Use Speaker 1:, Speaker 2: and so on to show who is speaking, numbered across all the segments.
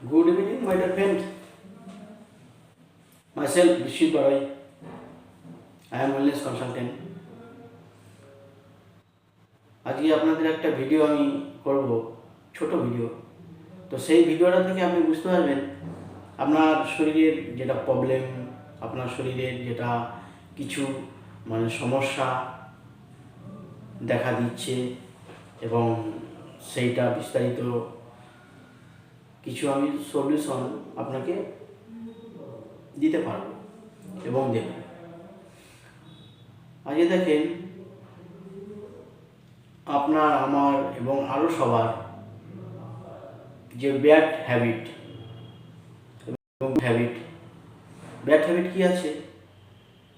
Speaker 1: Good evening, my dear friends. Myself, Vishit Barai. I am wellness consultant. আজকে আপনাদের একটা video আমি করব ছোট ভিডিও তো সেই ভিডিওটা থেকে আপনি বুঝতে পারবেন আপনার শরীরের যেটা প্রবলেম আপনার শরীরের যেটা কিছু মানে সমস্যা দেখা দিচ্ছে এবং সেইটা বিস্তারিত কিছু আমি সলিউশন আপনাকে দিতে পারব এবং দেব। আজকে দেখেন, আপনার, আমার এবং আরও সবার যে ব্যাড হ্যাবিট এবং হ্যাবিট ব্যাড হ্যাবিট কি আছে?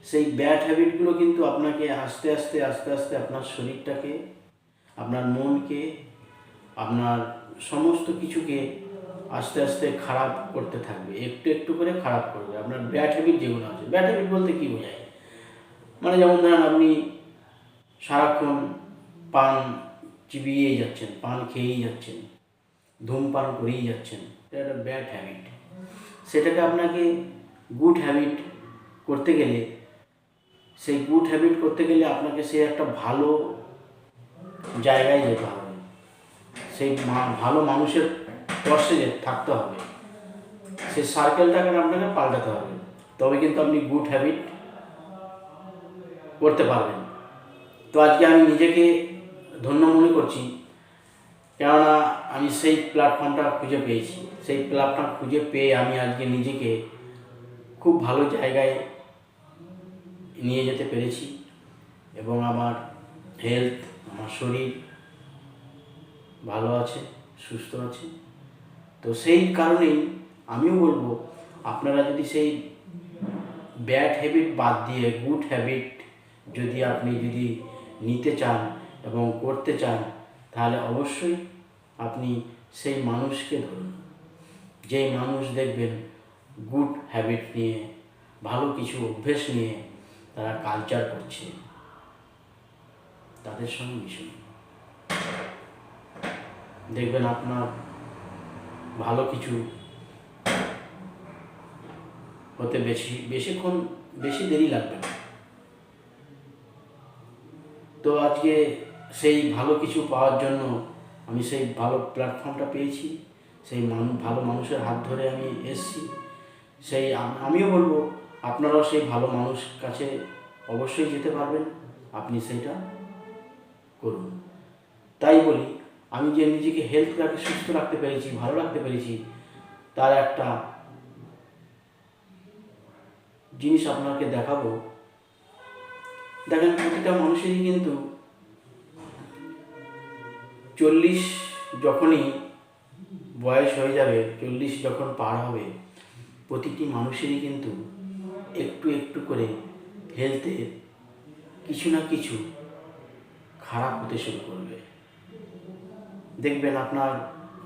Speaker 1: সেই ব্যাড হ্যাবিটগুলো কিন্তু আপনাকে আস্তে আস্তে আস্তে আস্তে আপনার শরীরটাকে, আপনার মনকে, আপনার সমস্ত কিছুকে আস্তে আস্তে খারাপ করতে থাকবে, একটু একটু করে খারাপ করবে। আপনার ব্যাড হ্যাবিট যেগুলো আছে ব্যাড হ্যাবিট বলতে কী বোঝায়? মানে যেমন ধরেন আপনি সারাক্ষণ পান চিবিয়েই যাচ্ছেন, পান খেয়েই যাচ্ছেন, ধূমপান করেই যাচ্ছেন, এটা একটা ব্যাড হ্যাবিট সেটাকে আপনাকে গুড হ্যাবিট করতে গেলে, সেই গুড হ্যাবিট করতে গেলে আপনাকে সে একটা ভালো জায়গায় যেতে হবে। সেই ভালো মানুষের যে থাকতে হবে। সেই সার্কেলটাকে আপনাকে পাল্টাতে হবে। তবে কিন্তু আপনি গুড হ্যাবিট করতে পারবেন। তো আজকে আমি নিজেকে ধন্য মনে করছি, কেননা আমি সেই প্ল্যাটফর্মটা খুঁজে পেয়েছি। সেই প্ল্যাটফর্ম খুঁজে পেয়ে আমি আজকে নিজেকে খুব ভালো জায়গায় নিয়ে যেতে পেরেছি এবং আমার হেলথ আমার শরীর ভালো আছে, সুস্থ আছে। তো সেই কারণেই আমিও বলব, আপনারা যদি সেই ব্যাড হ্যাবিট বাদ দিয়ে গুড হ্যাবিট যদি আপনি যদি নিতে চান এবং করতে চান, তাহলে অবশ্যই আপনি সেই মানুষকে ধরুন, যেই মানুষ দেখবেন গুড হ্যাবিট নিয়ে, ভালো কিছু অভ্যেস নিয়ে তারা কালচার করছে, তাদের সঙ্গে মিশুন। দেখবেন আপনার ভালো কিছু হতে বেশি, বেশিক্ষণ, বেশি দেরি লাগবে না। তো আজকে সেই ভালো কিছু পাওয়ার জন্য আমি সেই ভালো প্ল্যাটফর্মটা পেয়েছি, সেই মানুষ ভালো মানুষের হাত ধরে আমি এসেছি। সেই আমিও বলব, আপনারাও সেই ভালো মানুষ কাছে অবশ্যই যেতে পারবেন। আপনি সেইটা করুন। তাই বলি আমি যে নিজেকে হেলথ রাখতে সুস্থ রাখতে পেরেছি, ভালো রাখতে পেরেছি, তার একটা জিনিস আপনাকে দেখাবো। দেখেন, প্রতিটা মানুষেরই কিন্তু চল্লিশ যখনই বয়স হয়ে যাবে, চল্লিশ যখন পার হবে, প্রতিটি মানুষেরই কিন্তু একটু একটু করে হেলথের কিছু না কিছু খারাপ হতে শুরু করবে। দেখবেন আপনার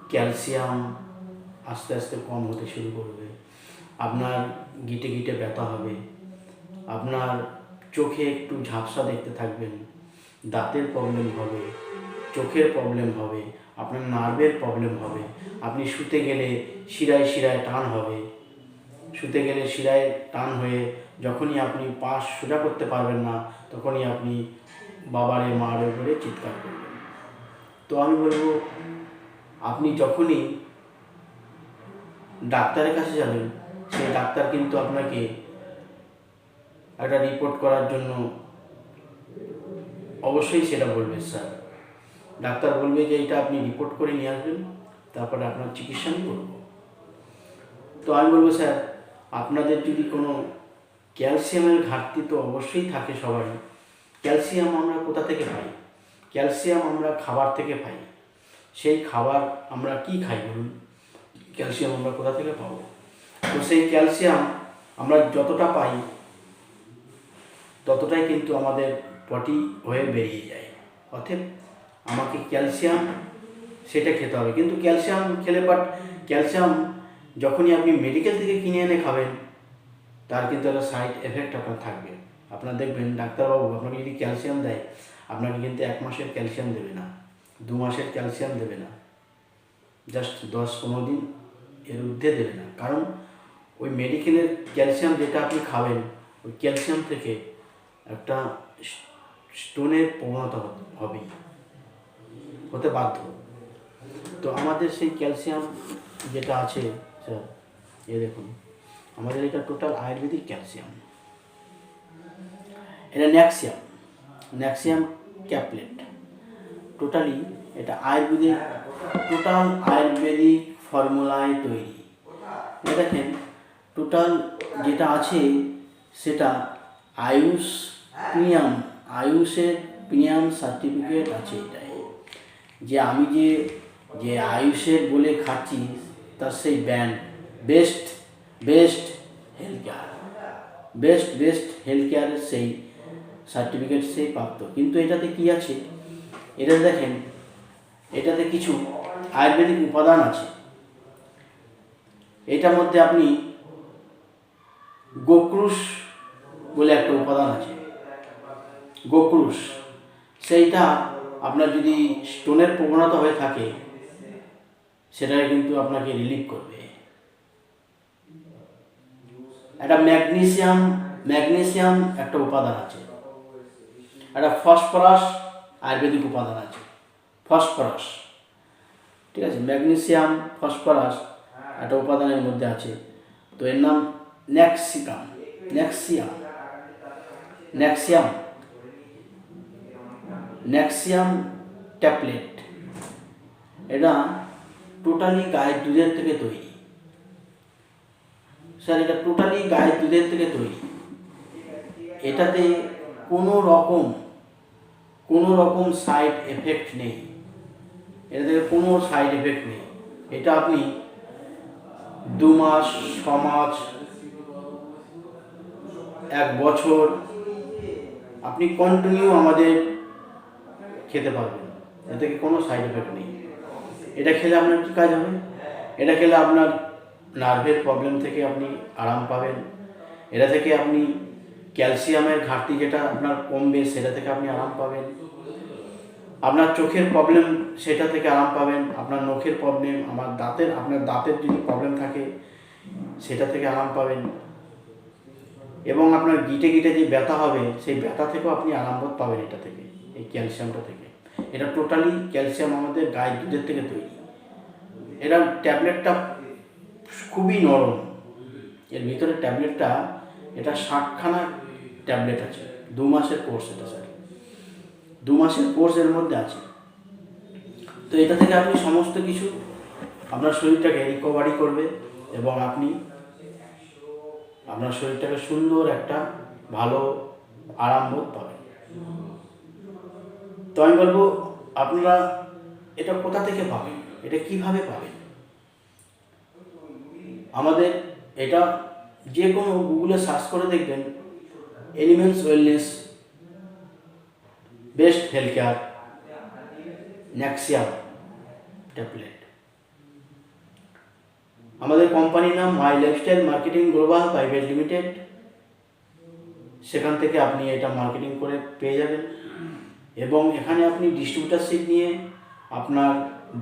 Speaker 1: ক্যালসিয়াম আস্তে আস্তে কম হতে শুরু করবে। আপনার গিটে গিটে ব্যথা হবে। আপনার চোখে একটু ঝাপসা দেখতে থাকবেন। দাঁতের প্রবলেম হবে, চোখের প্রবলেম হবে, আপনার নার্ভের প্রবলেম হবে। আপনি শুতে গেলে শিরায় শিরায় টান হবে। শুতে গেলে শিরায় টান হয়ে যখনই আপনি পাশ সোজা করতে পারবেন না, তখনই আপনি বাবারে, মারে করে চিৎকার করবেন। তো আমি বলব, আপনি যখনই ডাক্তারের কাছে যাবেন, সেই ডাক্তার কিন্তু আপনাকে একটা রিপোর্ট করার জন্য অবশ্যই সেটা বলবে, স্যার। ডাক্তার বলবে যে এটা আপনি রিপোর্ট করে নিয়ে আসবেন, তারপরে আপনার চিকিৎসা আমি করব। তো আমি বলব, স্যার, আপনাদের যদি কোনো ক্যালসিয়ামের ঘাটতি তো অবশ্যই থাকে সবারই, ক্যালসিয়াম আমরা কোথা থেকে পাই? ক্যালসিয়াম আমরা খাবার থেকে পাই। সেই খাবার আমরা কি খাই বলুন? ক্যালসিয়াম আমরা কোথা থেকে পাবো? তো সেই ক্যালসিয়াম আমরা যতটা পাই, ততটাই কিন্তু আমাদের পটি হয়ে বেরিয়ে যায়। অতএব আমাকে ক্যালসিয়াম, সেটা খেতে হবে। কিন্তু ক্যালসিয়াম খেলে বাট ক্যালসিয়াম যখনই আপনি মেডিকেল থেকে কিনে এনে খাবেন, তার কিন্তু একটা সাইড এফেক্ট আপনার থাকবে। আপনার দেখবেন ডাক্তারবাবু, আপনাকে যদি ক্যালসিয়াম দেয় আপনাকে কিন্তু এক মাসের ক্যালসিয়াম দেবে না, দু মাসের ক্যালসিয়াম দেবে না। জাস্ট দশ পনেরো দিন এর ঊর্ধ্বে দেবে না। কারণ ওই মেডিকেলের ক্যালসিয়াম যেটা আপনি খাবেন, ওই ক্যালসিয়াম থেকে একটা স্টোনের প্রবণতা হবেই। হতে বাধ্য। তো আমাদের সেই ক্যালসিয়াম যেটা আছে, স্যার, এ দেখুন, আমাদের এটা টোটাল আয়ুর্বেদিক ক্যালসিয়াম এটা ন্যাক্সিয়াম ন্যাক্সিয়াম ক্যাপলেট। টোটালি এটা আয়ুর্বেদিক টোটাল আয়ুর্বেদিক ফর্মুলায় তৈরি। দেখেন টোটাল যেটা আছে সেটা আয়ুষ প্রিয়াম আয়ুষের প্রিয়াম সার্টিফিকেট আছে এটাই যে আমি যে যে আয়ুষের বলে খাচ্ছি, তার সেই brand best best health care best best health কেয়ারের সেই সার্টিফিকেট সেই প্রাপ্ত। কিন্তু এটাতে কি আছে? এটা দেখেন, এটাতে কিছু আয়ুর্বেদিক উপাদান আছে। এটার মধ্যে আপনি গোক্রুশ বলে একটা উপাদান আছে। গোক্রুশ, সেইটা আপনার যদি স্টোনের প্রবণতা হয়ে থাকে, সেটাকে কিন্তু আপনাকে রিলিভ করবে। একটা ম্যাগনেসিয়াম ম্যাগনেসিয়াম একটা উপাদান আছে। একটা ফসফরাস আয়ুর্বেদিক উপাদান আছে। ফসফরাস। ঠিক আছে? ম্যাগনেসিয়াম, ফসফরাস একটা উপাদানের মধ্যে আছে। তো এর নাম ন্যাক্সিকাম। ন্যাক্সিয়াম। ন্যাক্সিয়াম। ন্যাক্সিয়াম ট্যাবলেট। এটা টোটালি গায়ের দুধের থেকে তৈরি। স্যার, এটা টোটালি গায়ের দুধের থেকে তৈরি। এটাতে কোনো রকম কোনো রকম সাইড এফেক্ট নেই। এটা থেকে কোনো সাইড এফেক্ট নেই। এটা আপনি দু মাস, ছ মাস, এক বছর আপনি কন্টিনিউ আমাদের খেতে পারবেন। এ থেকে কোনো সাইড এফেক্ট নেই। এটা খেলে আপনার কী কাজ হবে? এটা খেলে আপনার নার্ভের প্রবলেম থেকে আপনি আরাম পাবেন। এটা থেকে আপনি ক্যালসিয়ামের ঘাটতি যেটা আপনার কমবে, সেটা থেকে আপনি আরাম পাবেন। আপনার চোখের প্রবলেম সেটা থেকে আরাম পাবেন। আপনার নখের প্রবলেম আমার দাঁতের, আপনার দাঁতের যদি প্রবলেম থাকে, সেটা থেকে আরাম পাবেন। এবং আপনার গিটে গিটে যে ব্যথা হবে, সেই ব্যথা থেকেও আপনি আরাম বোধ পাবেন এটা থেকে, এই ক্যালসিয়ামটা থেকে। এটা টোটালি ক্যালসিয়াম আমাদের গায়ের দুধের থেকে তৈরি। এটা ট্যাবলেটটা খুবই নরম। এর ভিতরে ট্যাবলেটটা, এটা ষাটখানা ট্যাবলেট আছে, দু মাসের কোর্স এটা স্যার দু মাসের কোর্স এর মধ্যে আছে। তো এটা থেকে আপনি সমস্ত কিছু আপনার শরীরটাকে রিকভারি করবে এবং আপনি আপনার শরীরটাকে সুন্দর একটা ভালো আরাম বোধ পাবেন। তো আমি বলব, আপনারা এটা কোথা থেকে পাবেন? এটা কীভাবে পাবেন? আমাদের এটা যে কোনো গুগলে সার্চ করে দেখবেন elements wellness best health care Nexium tablet আমাদের কোম্পানির নাম my lifestyle marketing global private limited সেখান থেকে আপনি এটা মার্কেটিং করে পেয়ে যাবেন। এবং এখানে আপনি ডিস্ট্রিবিউটারশিপ নিয়ে আপনার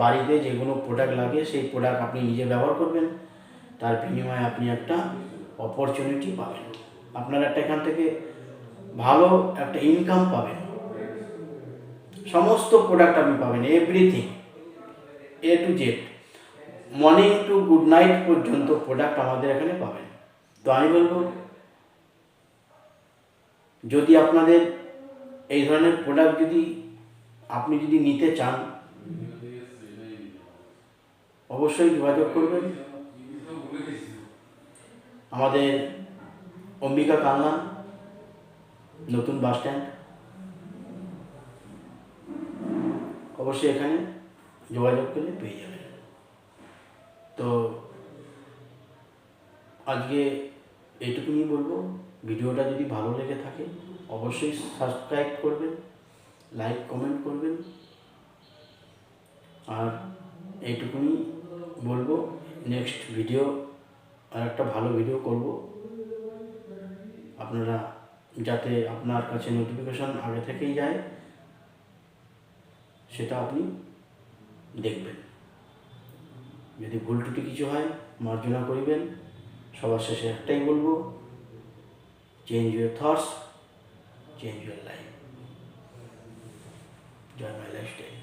Speaker 1: বাড়িতে যেগুলো প্রোডাক্ট লাগে, সেই প্রোডাক্ট আপনি নিজে ব্যবহার করবেন। তার বিনিময়ে আপনি একটা অপরচুনিটি পাবেন। আপনার একটা এখান থেকে ভালো একটা ইনকাম পাবেন। সমস্ত প্রোডাক্ট আপনি পাবেন everything A to Z morning to good night পর্যন্ত প্রোডাক্ট আমাদের এখানে পাবেন। তো আমি বলব, যদি আপনাদের এই ধরনের প্রোডাক্ট যদি আপনি যদি নিতে চান, অবশ্যই যোগাযোগ করবেন। আমাদের অম্বিকা কালনা নতুন বাস স্ট্যান্ড। অবশ্যই এখানে যোগাযোগ করলে পেয়ে যাবেন তো আজকে এইটুকুনি বলব। ভিডিওটা যদি ভালো লেগে থাকে, অবশ্যই সাবস্ক্রাইব করবেন, লাইক, কমেন্ট করবেন। আর এইটুকুনি বলব, নেক্সট ভিডিও আর একটা ভালো ভিডিও করব। আপনারা যাতে আপনার কাছে নোটিফিকেশন আগে থেকেই যায়, সেটা আপনি দেখবেন। যদি ভুল ত্রুটি কিছু হয়, মার্জনা করিবেন। সবার শেষে একটাই বলব change your thoughts change your life Joy my lifestyle